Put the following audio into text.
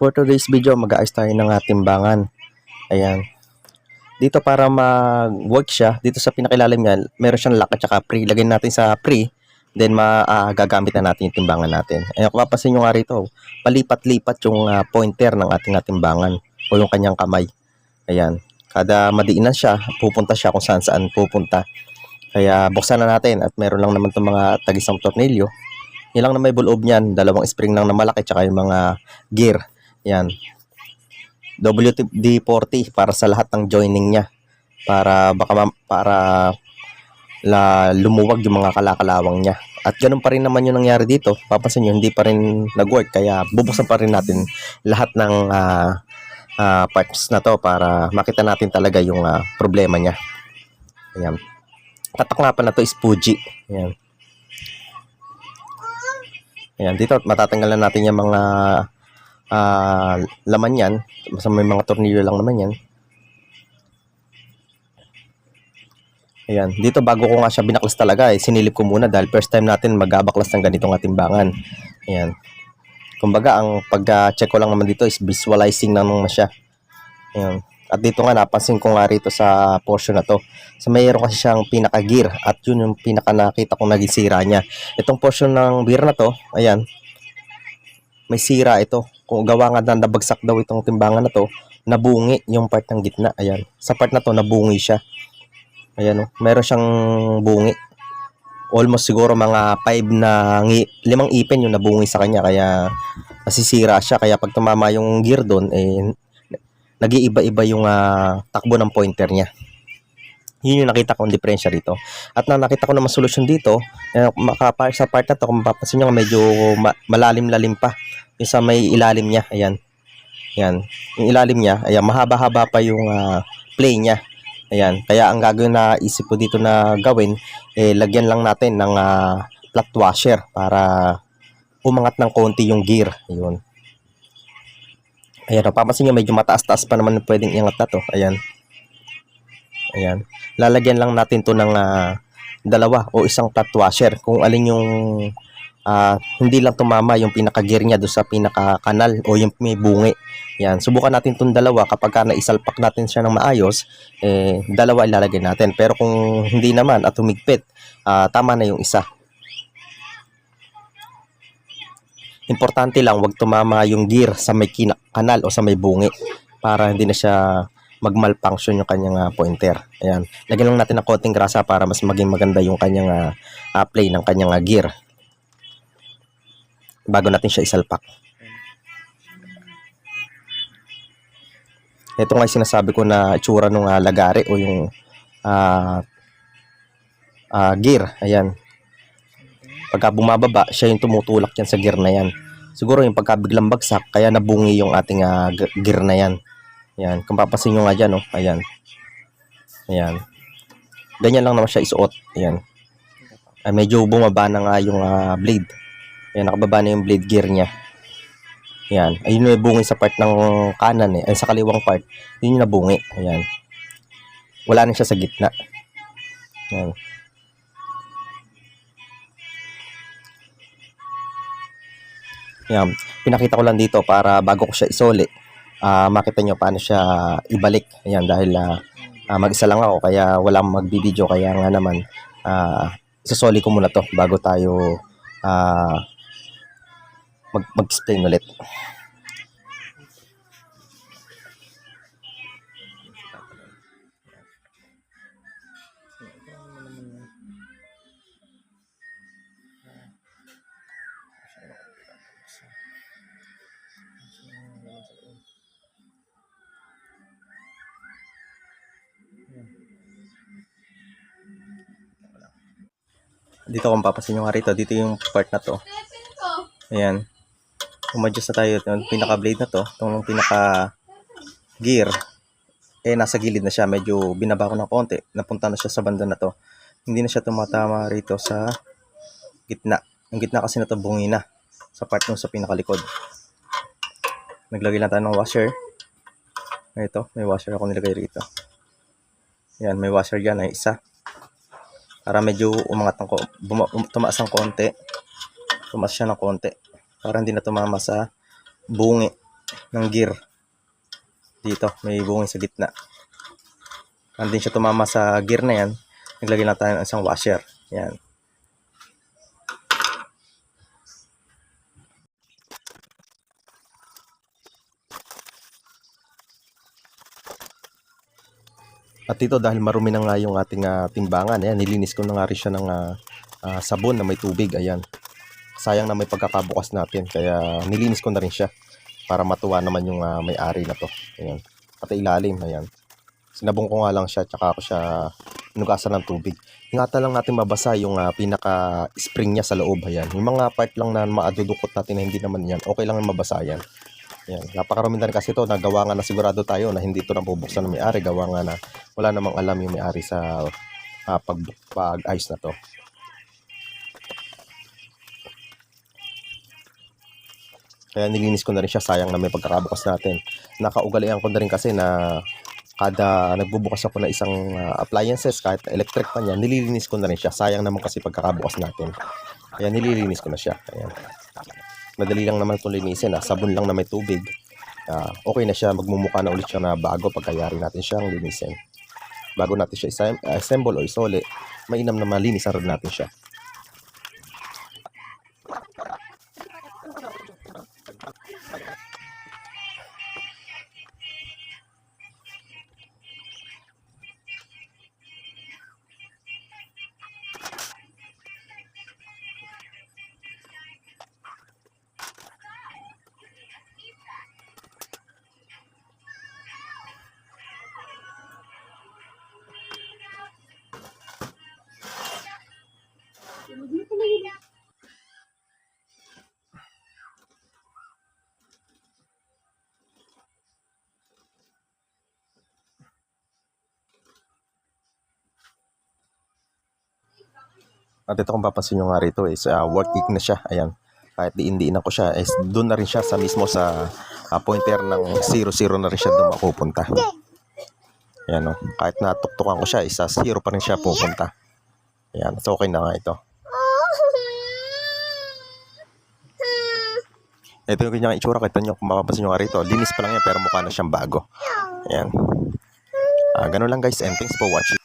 For today's video, mag-aayos tayo ng ating timbangan. Ayan. Dito para mag-work siya, dito sa pinakilalim niya, meron siyang lock at saka pre. Lagyan natin sa pre, then magagamit na natin yung timbangan natin. Ayan, kung mapapansin nyo nga rito, palipat-lipat yung ah, pointer ng ating ah, timbangan o yung kanyang kamay. Ayan. Kada madiinan siya, pupunta siya kung saan saan pupunta. Kaya buksan na natin at meron lang naman itong mga tagisang tornilyo. Yan lang na may buloob niyan, dalawang spring lang na malaki tsaka yung mga gear. Yan. WD-40 para sa lahat ng joining niya. Para baka para la lumuwag yung mga kalakalawang niya. At ganun pa rin naman yung nangyari dito. Papansin nyo, hindi pa rin nag-work. Kaya bubuksan pa rin natin lahat ng ah, ah, parts na to para makita natin talaga yung ah, problema niya. Ayan. Tatak nga pala na to is Fuji. Ayan. Ayan, dito matatanggalan natin yung mga ah, laman yan. Basta may mga tornilyo lang naman yan. Ayan, dito bago ko nga siya binaklas talaga, eh, sinilip ko muna dahil first time natin mag-abaklas ng ganitong atimbangan. Ayan. Kumbaga, ang pag-check ko lang naman dito is visualizing lang naman siya. Ayan. At dito nga, napansin ko nga rito sa portion na to. So, mayroon kasi siyang pinaka-gear at yun yung pinaka nakita kong naging sira niya. Itong portion ng gear na to, ayan, may sira ito. Kung gawa nga na nabagsak daw itong timbangan na to, nabungi yung part ng gitna. Ayan. Sa part na to, nabungi siya. Ayan o. Meron siyang bungi. Almost siguro mga 5 na ngi, limang ipin yung nabungi sa kanya. Kaya nasisira siya. Kaya pag tumama yung gear doon, eh, nag-iiba-iba yung ah, takbo ng pointer niya. Yun yung nakita kong diferensya dito. At na nakita ko naman solusyon dito, eh, sa part na to, kung mapapansin nyo, medyo ma- malalim-lalim pa. Yung sa may ilalim niya, ayan. Ayan. Yung ilalim niya, ayan, mahaba-haba pa yung ah, play niya. Ayan. Kaya ang gagawin na isip ko dito na gawin, eh, lagyan lang natin ng ah, flat washer para umangat ng konti yung gear. Ayun. Ayan, papansin nyo, medyo mataas-taas pa naman pwedeng iangat na to. Ayan. Ayan. Lalagyan lang natin to ng ah, dalawa o isang flat washer. Kung alin yung ah, hindi lang tumama yung pinaka-gear niya doon sa pinaka-kanal o yung may bungi. Yan. Subukan natin tong dalawa kapag ka naisalpak natin siya ng maayos, eh, dalawa ilalagay natin. Pero kung hindi naman at humigpit, ah, tama na yung isa. Importante lang, wag tumama yung gear sa may kanal o sa may bungi para hindi na siya mag-malfunction yung kanyang ah, pointer. Ayan. Lagyan lang natin ng konting grasa para mas maging maganda yung kanyang ah, play ng kanyang ah, gear bago natin siya isalpak. Ito nga sinasabi ko na itsura ng ah, lagari o yung ah, ah, gear. Ayan. Pagka bumababa, siya yung tumutulak yan sa gear na yan. Siguro yung pagka biglang bagsak, kaya nabungi yung ating g- gear na yan. Ayan. Kung papasin nyo nga dyan, oh. Ayan. Ayan. Ganyan lang naman siya isuot. Ayan. Ay, medyo bumaba na nga yung ah, blade. Ayan, nakababa na yung blade gear niya. Ayan. Ayun yung bungi sa part ng kanan eh. Ay, sa kaliwang part. Yun yung nabungi. Ayan. Wala na siya sa gitna. Ayan. Ayan. Pinakita ko lang dito para bago ko siya isoli, ah makita nyo paano siya ibalik. Ayan, dahil ah, ah, mag-isa lang ako, kaya walang magbibideo. Kaya nga naman, ah isasoli ko muna to bago tayo ah mag mag-explain ulit. Dito kung papasin nyo nga rito, dito yung part na to. Ayan. Umadjust na tayo. Yung pinaka-blade na to, itong pinaka-gear, eh nasa gilid na siya. Medyo binaba ko ng konti. Napunta na siya sa banda na to. Hindi na siya tumatama rito sa gitna. Ang gitna kasi na to bungi na sa part nung sa pinakalikod. Naglagay lang tayo ng washer. Ito, may washer ako nilagay rito. Yan, may washer dyan ay isa. Para medyo umangat ng ko, um, tumaas ng konti. Tumaas siya ng konti. Para hindi na tumama sa bungi. ng gear. Dito, may bungin sa gitna. Nandun siya tumama sa gear na yan. Naglagay lang tayo ng isang washer. Yan. At dito dahil marumi na nga yung ating ah, timbangan, ayan, nilinis ko na nga rin siya ng ah, ah, sabon na may tubig, ayan. Sayang na may pagkakabukas natin, kaya nilinis ko na rin siya para matuwa naman yung ah, may-ari na to. Ayan. Pati ilalim, ayan. Sinabong ko nga lang siya, tsaka ako siya inugasan ng tubig. Ingatan lang natin mabasa yung ah, pinaka-spring niya sa loob, ayan. Yung mga part lang na maadudukot natin na hindi naman yan, okay lang mabasa yan. Ayan. Napakarami na rin kasi ito, nagawa nga na sigurado tayo na hindi ito nabubuksan ng may-ari. Gawa nga na wala namang alam yung may-ari sa ah, pag, pag-ayos na to. Kaya nilinis ko na rin siya, sayang na may pagkakabukas natin. Nakaugalian ko na rin kasi na kada nagbubukas ako ng isang ah, appliances, kahit electric pa niya, nililinis ko na rin siya. Sayang naman kasi pagkakabukas natin. Kaya nililinis ko na siya. Ayan. Madali lang naman itong linisin. Ah. Sabon lang na may tubig. Ah, okay na siya. Magmumukha na ulit siya na bago pagkayari natin siyang linisin. Bago natin siya ah, assemble o isole, mainam na malinisan rin natin siya. At ito kung papansin nyo nga rito is uh, working na siya. Ayan. Kahit diin-diin ako siya, is doon na rin siya sa mismo sa ah, pointer ng 0-0 na rin siya doon mapupunta. Ayan o. Kahit natuktukan ko siya, isa 0 pa rin siya pupunta. Ayan. So okay na nga ito. Ito yung kanyang itsura. Kita nyo kung mapapansin nyo nga rito. Linis pa lang yan pero mukha na siyang bago. Ayan. Ah, ganun lang guys and thanks for watching.